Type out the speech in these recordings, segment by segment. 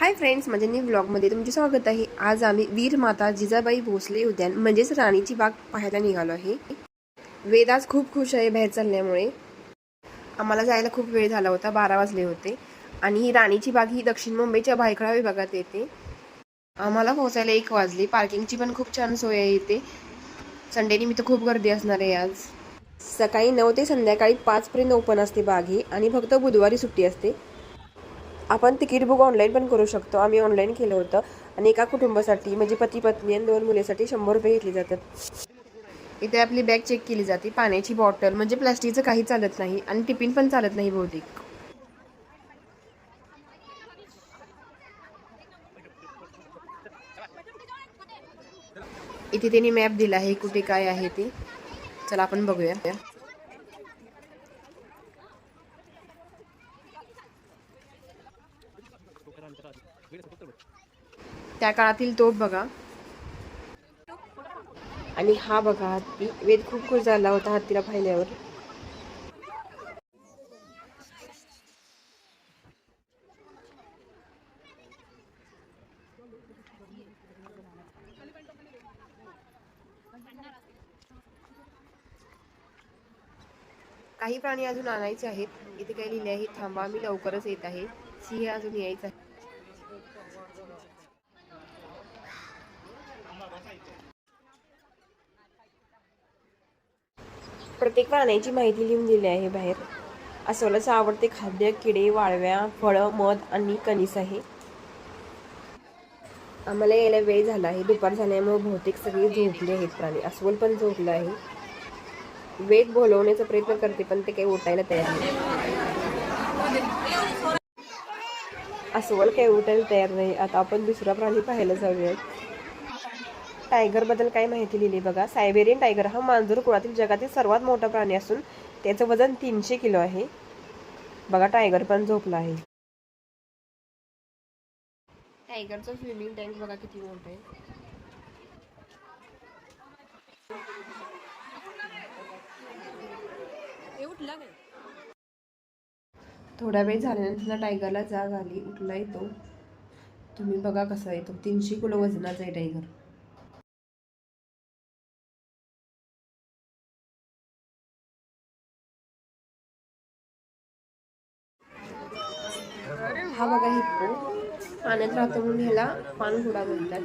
Hi friends माझ्या new ब्लॉगमध्ये तुमचे स्वागत आहे. आज आम्ही वीर माता जिजाबाई भोसले उद्यान म्हणजेच राणीची बाग पाहायला निघालो आहे. वेदाज खूप खुश आहे बाहेर चालल्यामुळे. आम्हाला जायला खूप वेळ झाला होता बारा वाजले होते. आणि ही राणीची बाग ही दक्षिण मुंबईच्या भायखळा विभागात येते. आम्हाला पोहोचायला एक वाजली. पार्किंगची पण खूप छान सोय आहे इथे. संडे निमित्त खूप गर्दी असणार आहे आज. सकाळी नऊ ते संध्याकाळी पाचपर्यंत ओपन असते बाग ही. आणि फक्त बुधवारी सुट्टी असते. आपण तिकीट बुक ऑनलाईन पण करू शकतो. आम्ही ऑनलाईन केलं होतं. आणि एका कुटुंबासाठी म्हणजे पती पत्नी आणि दोन मुलीसाठी शंभर रुपये घेतले जातात. इथे आपली बॅग चेक केली जाते. पाण्याची बॉटल म्हणजे प्लास्टिकचं काही चालत नाही आणि टिफिन पण चालत नाही बहुतेक. इथे त्यांनी मॅप दिला आहे कुठे काय आहे ते. चला आपण बघूया. त्या काळातील तोफ बघा. आणि हा बघा हत्ती वेद खूप खुश झाला होता हत्तीला पाहिल्यावर. काही प्राणी अजून आणायचे आहेत. इथे काही लिहिले आहे थांबा मी लवकरच येत आहे. सिंह अजून यायचा आहे. प्रत्येक प्राण्याची माहिती लिहून दिली आहे बाहेर. अस्वलाचं आवडते खाद्य किडे वाळव्या फळं मध आणि कणीस आहे. आम्हाला यायला वेळ झाला आहे. दुपार झाल्यामुळे बहुतेक सगळे झोपले आहेत प्राणी. अस्वल पण झोपलं आहे. वेग बोलवण्याचा प्रयत्न करते पण ते काही उठायला तयार नाही. अस्वल काही उठायला तयार नाही. आता आपण दुसरा प्राणी पाहायला जाऊयात टायगरबद्दल काही काय माहिती लिहिली बघा. सायबेरियन टायगर हा मांजूर कुळातील जगातील सर्वात मोठा प्राणी असून त्याचं वजन तीनशे किलो आहे. बघा टायगर पण झोपला आहे. टायगरचं स्विमिंग टँक बघा किती मोठं आहे. थोडा वेळ झाल्यानंतर टायगरला जाग आली. उठला येतो तुम्ही बघा कसा येतो तीनशे किलो वजनाचा आहे टायगर. हा बघा हिप्पो पाण्यात राहतो म्हणून ह्याला पाणघोडा म्हणतात.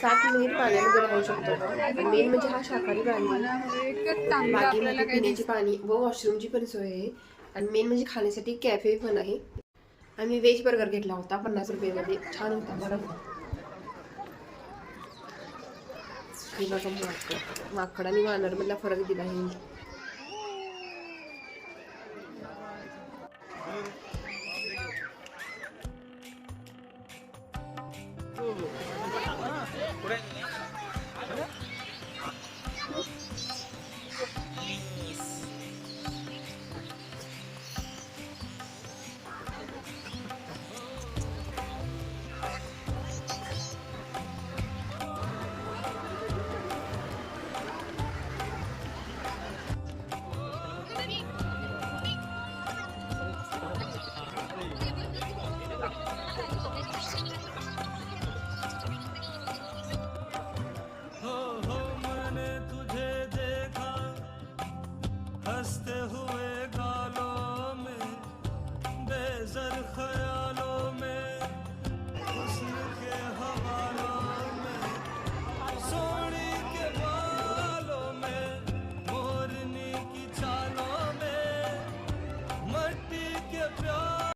सात मिनिट पाण्यामध्ये राहू शकतो. मेन म्हणजे हा शाकाहारी प्राणी बाकी पिण्याची पाणी व वॉशरूमची पण सोय आहे. आणि मेन म्हणजे खाण्यासाठी कॅफे पण आहे. आम्ही व्हेज बर्गर घेतला होता पन्नास रुपयामध्ये. छान होता बरं माकड. माकड आणि वानरमधला फरक दिला आहे. زرخه